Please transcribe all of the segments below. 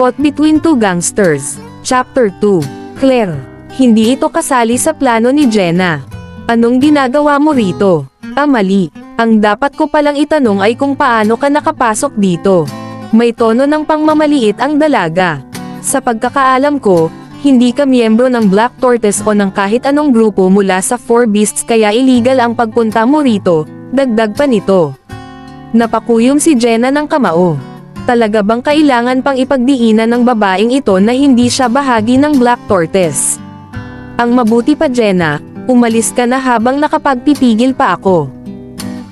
Caught Between Two Gangsters, Chapter 2. Claire, hindi ito kasali sa plano ni Jenna. Anong ginagawa mo rito? Ah, mali. Ang dapat ko palang itanong ay kung paano ka nakapasok dito. May tono ng pangmamaliit ang dalaga. Sa pagkakaalam ko, hindi ka miyembro ng Black Tortoise o ng kahit anong grupo mula sa Four Beasts kaya illegal ang pagpunta mo rito, dagdag pa nito. Napakuyom si Jenna ng kamao. Talaga bang kailangan pang ipagdiinan ng babaeng ito na hindi siya bahagi ng Black Tortoise? Ang mabuti pa Jenna, umalis ka na habang nakapagpipigil pa ako.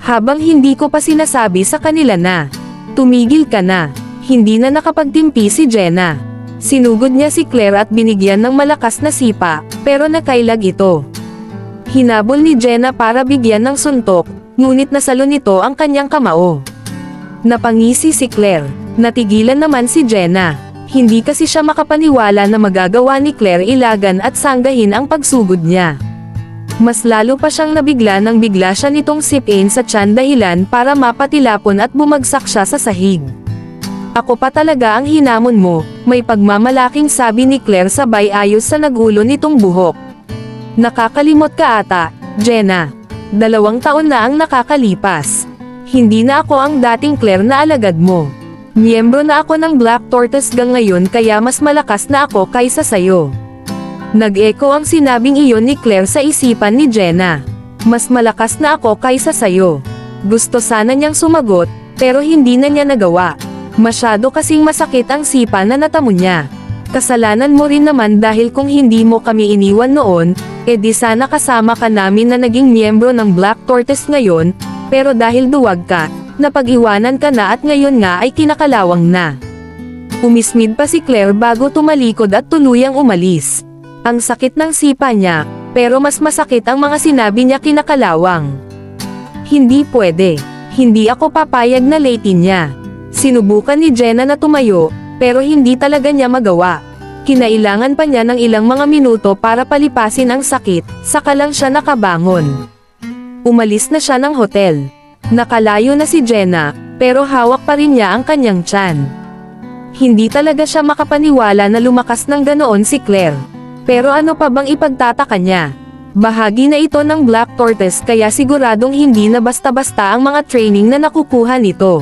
Habang hindi ko pa sinasabi sa kanila na, tumigil ka na, hindi na nakapagtimpi si Jenna. Sinugod niya si Claire at binigyan ng malakas na sipa, pero nakailag ito. Hinabol ni Jenna para bigyan ng suntok, ngunit nasalo nito ang kanyang kamao. Napangisi si Claire, natigilan naman si Jenna. Hindi kasi siya makapaniwala na magagawa ni Claire ilagan at sanggahin ang pagsugod niya. Mas lalo pa siyang nabigla nang bigla siya nitong sipin sa tiyan dahilan para mapatilapon at bumagsak siya sa sahig. Ako pa talaga ang hinamon mo, may pagmamalaking sabi ni Claire sabay ayos sa nagulo nitong buhok. Nakakalimot ka ata, Jenna. Dalawang taon na ang nakakalipas. Hindi na ako ang dating Claire na alagad mo. Miyembro na ako ng Black Tortoise gang ngayon kaya mas malakas na ako kaysa sayo. Nag-echo ang sinabing iyon ni Claire sa isipan ni Jenna. Mas malakas na ako kaysa sayo. Gusto sana niyang sumagot, pero hindi na niya nagawa. Masyado kasing masakit ang sipa na natamo niya. Kasalanan mo rin naman dahil kung hindi mo kami iniwan noon, edi sana kasama ka namin na naging miyembro ng Black Tortoise ngayon, pero dahil duwag ka, napag-iwanan ka na at ngayon nga ay kinakalawang na. Umismid pa si Claire bago tumalikod at tuluyang umalis. Ang sakit ng sipa niya, pero mas masakit ang mga sinabi niya kinakalawang. Hindi pwede. Hindi ako papayag na late niya. Sinubukan ni Jenna na tumayo, pero hindi talaga niya magawa. Kinailangan pa niya ng ilang mga minuto para palipasin ang sakit, saka lang siya nakabangon. Umalis na siya ng hotel. Nakalayo na si Jenna, pero hawak pa rin niya ang kanyang tiyan. Hindi talaga siya makapaniwala na lumakas ng ganoon si Claire. Pero ano pa bang ipagtataka niya? Bahagi na ito ng Black Tortoise kaya siguradong hindi na basta-basta ang mga training na nakukuha nito.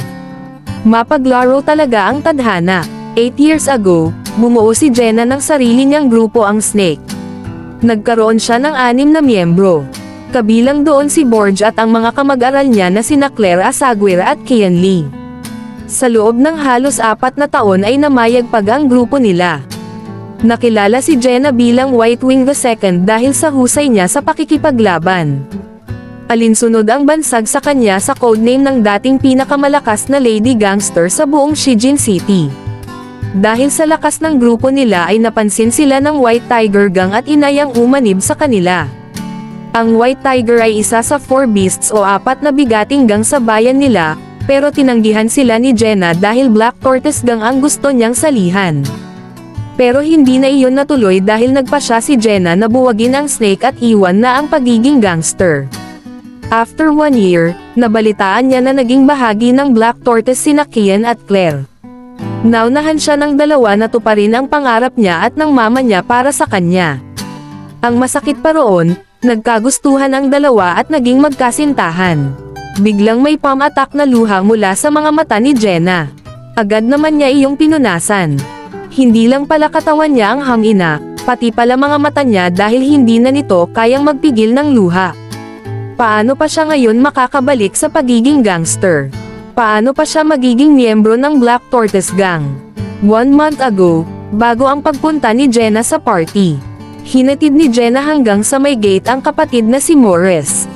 Mapaglaro talaga ang tadhana. 8 years ago, bumuo si Jenna ng sarili niyang grupo ang Snake. Nagkaroon siya ng anim na miyembro. Kabilang doon si Borge at ang mga kamag-aral niya na sina Claire Asaguera at Kian Lee. Sa loob ng halos apat na taon ay namayagpag ang grupo nila. Nakilala si Jenna bilang White Wing II dahil sa husay niya sa pakikipaglaban. Alinsunod ang bansag sa kanya sa codename ng dating pinakamalakas na lady gangster sa buong Shijin City. Dahil sa lakas ng grupo nila ay napansin sila ng White Tiger Gang at inayang umanib sa kanila. Ang White Tiger ay isa sa four beasts o apat na bigating gang sa bayan nila, pero tinanggihan sila ni Jenna dahil Black Tortoise Gang ang gusto niyang salihan. Pero hindi na iyon natuloy dahil nagpa siya si Jenna na buwagin ang snake at iwan na ang pagiging gangster. After one year, nabalitaan niya na naging bahagi ng Black Tortoise sina Kian at Claire. Naunahan siya ng dalawa na tuparin ang pangarap niya at ng mama niya para sa kanya. Ang masakit pa roon, nagkagustuhan ang dalawa at naging magkasintahan. Biglang may palm attack na luha mula sa mga mata ni Jenna. Agad naman niya iyong pinunasan. Hindi lang pala katawan niya ang hangina, pati pala mga mata niya dahil hindi na nito kayang magpigil ng luha. Paano pa siya ngayon makakabalik sa pagiging gangster? Paano pa siya magiging miyembro ng Black Tortoise Gang? One month ago, bago ang pagpunta ni Jenna sa party. Hinatid ni Jenna hanggang sa may gate ang kapatid na si Morris.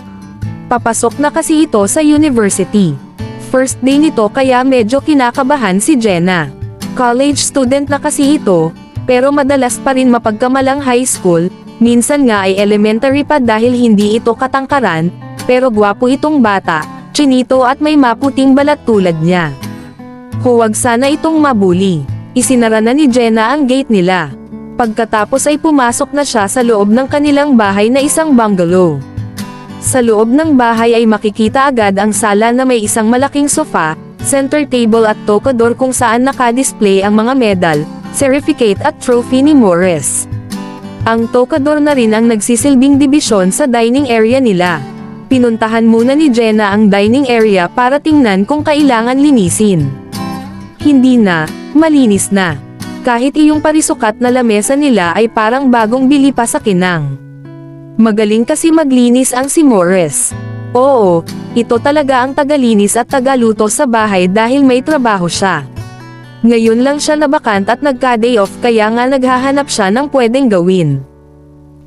Papasok na kasi ito sa university. First day nito kaya medyo kinakabahan si Jenna. College student na kasi ito, pero madalas pa rin mapagkamalang high school, minsan nga ay elementary pa dahil hindi ito katangkaran, pero gwapo itong bata, chinito at may maputing balat tulad niya. Huwag sana itong mabuli. Isinara na ni Jenna ang gate nila. Pagkatapos ay pumasok na siya sa loob ng kanilang bahay na isang bungalow. Sa loob ng bahay ay makikita agad ang sala na may isang malaking sofa, center table at tokador kung saan nakadisplay ang mga medal, certificate at trophy ni Morris. Ang tokador na rin ang nagsisilbing dibisyon sa dining area nila. Pinuntahan muna ni Jenna ang dining area para tingnan kung kailangan linisin. Hindi na, malinis na. Kahit iyong parisukat na lamesa nila ay parang bagong bili pa sa kinang. Magaling kasi maglinis ang si Morris. Oo, ito talaga ang tagalinis at tagaluto sa bahay dahil may trabaho siya. Ngayon lang siya nabakant at nagka-day off kaya nga naghahanap siya ng pwedeng gawin.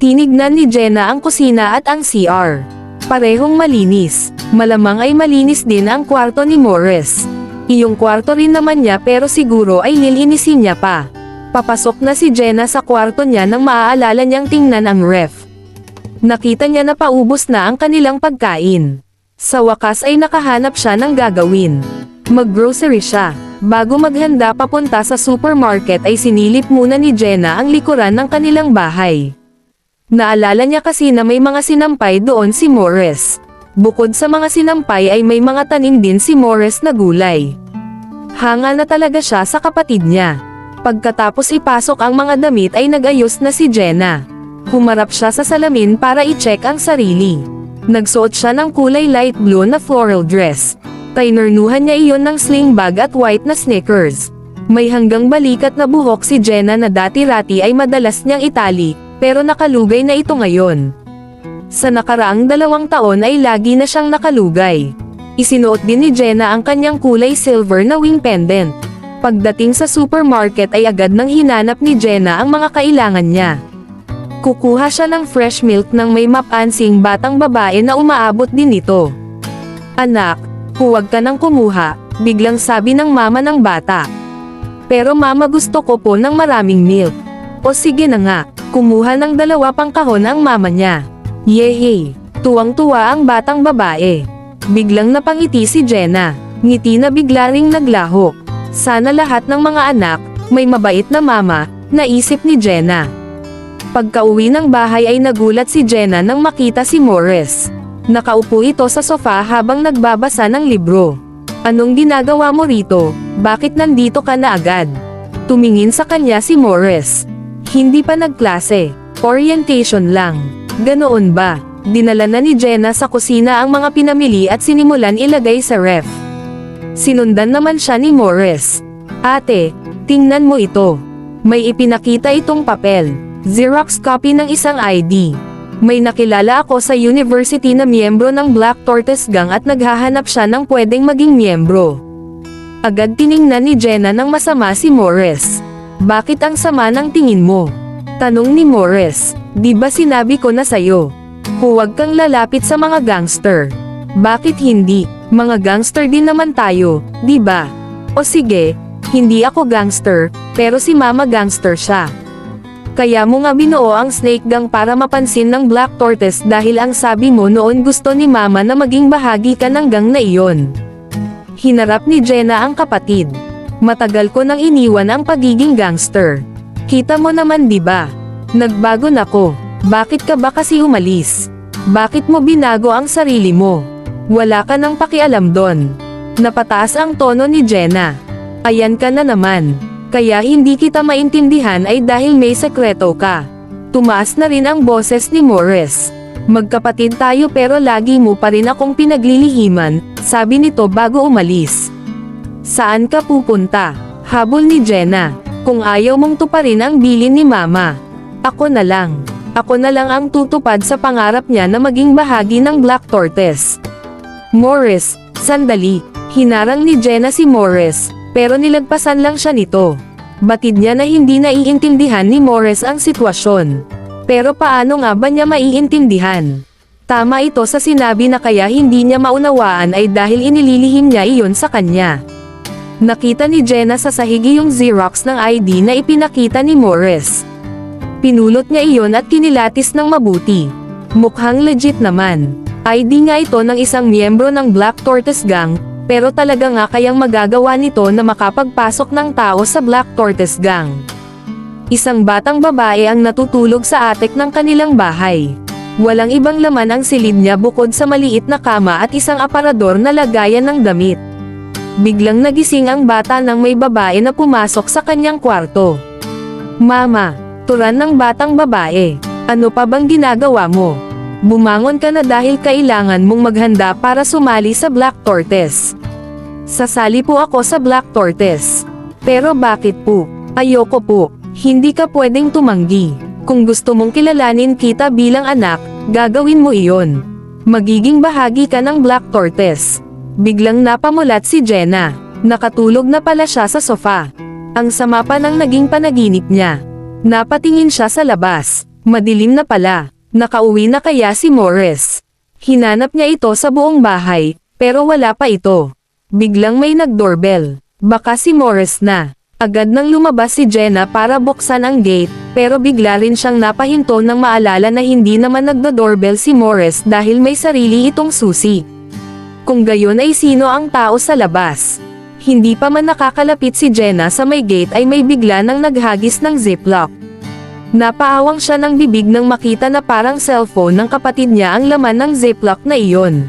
Tinignan ni Jenna ang kusina at ang CR. Parehong malinis. Malamang ay malinis din ang kwarto ni Morris. Iyong kwarto rin naman niya pero siguro ay lilinisin niya pa. Papasok na si Jenna sa kwarto niya nang maaalala niyang tingnan ang ref. Nakita niya na paubos na ang kanilang pagkain. Sa wakas ay nakahanap siya ng gagawin. Mag-grocery siya. Bago maghanda papunta sa supermarket ay sinilip muna ni Jenna ang likuran ng kanilang bahay. Naalala niya kasi na may mga sinampay doon si Morris. Bukod sa mga sinampay ay may mga tanim din si Morris na gulay. Hanga na talaga siya sa kapatid niya. Pagkatapos ipasok ang mga damit ay nagayos na si Jenna. Humarap siya sa salamin para i-check ang sarili. Nagsuot siya ng kulay light blue na floral dress. Tainernuhan niya iyon ng sling bag at white na sneakers. May hanggang balikat na buhok si Jenna na dati-rati ay madalas niyang itali, pero nakalugay na ito ngayon. Sa nakaraang dalawang taon ay lagi na siyang nakalugay. Isinuot din ni Jenna ang kanyang kulay silver na wing pendant. Pagdating sa supermarket ay agad nang hinanap ni Jenna ang mga kailangan niya. Kukuha siya ng fresh milk ng may mapansing batang babae na umaabot din nito. Anak, huwag ka nang kumuha, biglang sabi ng mama ng bata. Pero mama gusto ko po ng maraming milk. O sige na nga, kumuha ng dalawa pang kahon ang mama niya. Yehey, tuwang-tuwa ang batang babae. Biglang napangiti si Jenna, ngiti na bigla ring naglahok. Sana lahat ng mga anak, may mabait na mama, naisip ni Jenna. Pagka-uwi ng bahay ay nagulat si Jenna nang makita si Morris. Nakaupo ito sa sofa habang nagbabasa ng libro. Anong ginagawa mo rito? Bakit nandito ka na agad? Tumingin sa kanya si Morris. Hindi pa nagklase. Orientation lang. Ganoon ba? Dinala na ni Jenna sa kusina ang mga pinamili at sinimulan ilagay sa ref. Sinundan naman siya ni Morris. Ate, tingnan mo ito. May ipinakita itong papel. Xerox copy ng isang ID. May nakilala ako sa university na miyembro ng Black Tortoise Gang at naghahanap siya ng pwedeng maging miyembro. Agad tiningnan ni Jenna ng masama si Morris. Bakit ang sama ng tingin mo? Tanong ni Morris, di ba sinabi ko na sayo? Huwag kang lalapit sa mga gangster. Bakit hindi? Mga gangster din naman tayo, di ba? O sige, hindi ako gangster, pero si mama gangster siya. Kaya mo nga binuo ang snake gang para mapansin ng Black Tortoise dahil ang sabi mo noon gusto ni mama na maging bahagi ka ng gang na iyon. Hinarap ni Jenna ang kapatid. Matagal ko nang iniwan ang pagiging gangster. Kita mo naman di ba? Nagbago na ko. Bakit ka ba kasi umalis? Bakit mo binago ang sarili mo? Wala ka nang pakialam doon. Napataas ang tono ni Jenna. Ayan ka na naman. Kaya hindi kita maintindihan ay dahil may sekreto ka. Tumaas na rin ang boses ni Morris. Magkapatid tayo pero lagi mo pa rin akong pinaglilihiman, sabi nito bago umalis. Saan ka pupunta? Habol ni Jenna. Kung ayaw mong tuparin ang bilin ni Mama. Ako na lang. Ako na lang ang tutupad sa pangarap niya na maging bahagi ng Black Tortoise. Morris, sandali. Hinarang ni Jenna si Morris, pero nilagpasan lang siya nito. Batid niya na hindi naiintindihan ni Morris ang sitwasyon. Pero paano nga ba niya maiintindihan? Tama ito sa sinabi na kaya hindi niya maunawaan ay dahil inililihim niya iyon sa kanya. Nakita ni Jenna sa sahigi yung Xerox ng ID na ipinakita ni Morris. Pinulot niya iyon at kinilatis ng mabuti. Mukhang legit naman. ID nga ito ng isang miyembro ng Black Tortoise Gang, pero talaga nga kayang magagawa nito na makapagpasok ng tao sa Black Tortoise Gang. Isang batang babae ang natutulog sa atek ng kanilang bahay. Walang ibang laman ang silid niya bukod sa maliit na kama at isang aparador na lagayan ng damit. Biglang nagising ang bata nang may babae na pumasok sa kanyang kwarto. Mama, turan ng batang babae. Ano pa bang ginagawa mo? Bumangon ka na dahil kailangan mong maghanda para sumali sa Black Tortoise. Sasali po ako sa Black Tortoise. Pero bakit po? Ayoko po. Hindi ka pwedeng tumanggi. Kung gusto mong kilalanin kita bilang anak, gagawin mo iyon. Magiging bahagi ka ng Black Tortoise. Biglang napamulat si Jenna. Nakatulog na pala siya sa sofa. Ang sama pa ng naging panaginip niya. Napatingin siya sa labas. Madilim na pala. Nakauwi na kaya si Morris. Hinanap niya ito sa buong bahay, pero wala pa ito. Biglang may nagdoorbell. Baka si Morris na. Agad nang lumabas si Jenna para buksan ang gate, pero bigla rin siyang napahinto nang maalala na hindi naman nagdo-doorbell si Morris dahil may sarili itong susi. Kung gayon ay sino ang tao sa labas? Hindi pa man nakakalapit si Jenna sa may gate ay may bigla nang naghagis ng ziplock. Napaawang siya ng bibig nang makita na parang cellphone ng kapatid niya ang laman ng ziplock na iyon.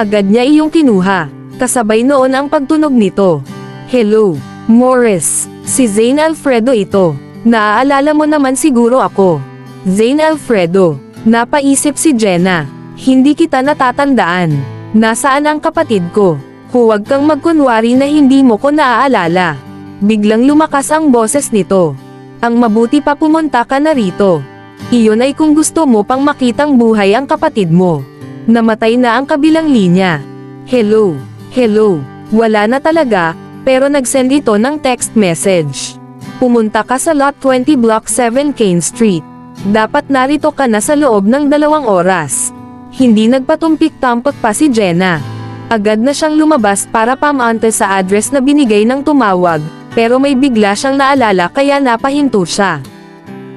Agad niya iyong kinuha, kasabay noon ang pagtunog nito. Hello, Morris, si Zane Alfredo ito. Naaalala mo naman siguro ako. Zane Alfredo, napaisip si Jenna. Hindi kita natatandaan. Nasaan ang kapatid ko? Huwag kang magkunwari na hindi mo ko naaalala. Biglang lumakas ang boses nito. Ang mabuti pa pumunta ka na rito. Iyon ay kung gusto mo pang makitang buhay ang kapatid mo. Namatay na ang kabilang linya. Hello, hello, wala na talaga, pero nag-send ito ng text message. Pumunta ka sa lot 20 block 7 Kane Street. Dapat narito ka na sa loob ng dalawang oras. Hindi nagpatumpik-tampok pa si Jenna. Agad na siyang lumabas para pamante sa address na binigay ng tumawag, pero may bigla siyang naalala kaya napahinto siya.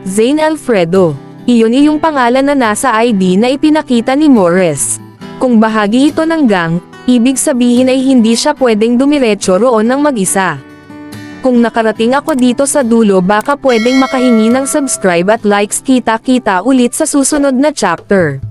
Zane Alfredo. Iyon iyong pangalan na nasa ID na ipinakita ni Morris. Kung bahagi ito ng gang, ibig sabihin ay hindi siya pwedeng dumiretso roon ng mag-isa. Kung nakarating ako dito sa dulo baka pwedeng makahingi ng subscribe at likes kita-kita ulit sa susunod na chapter.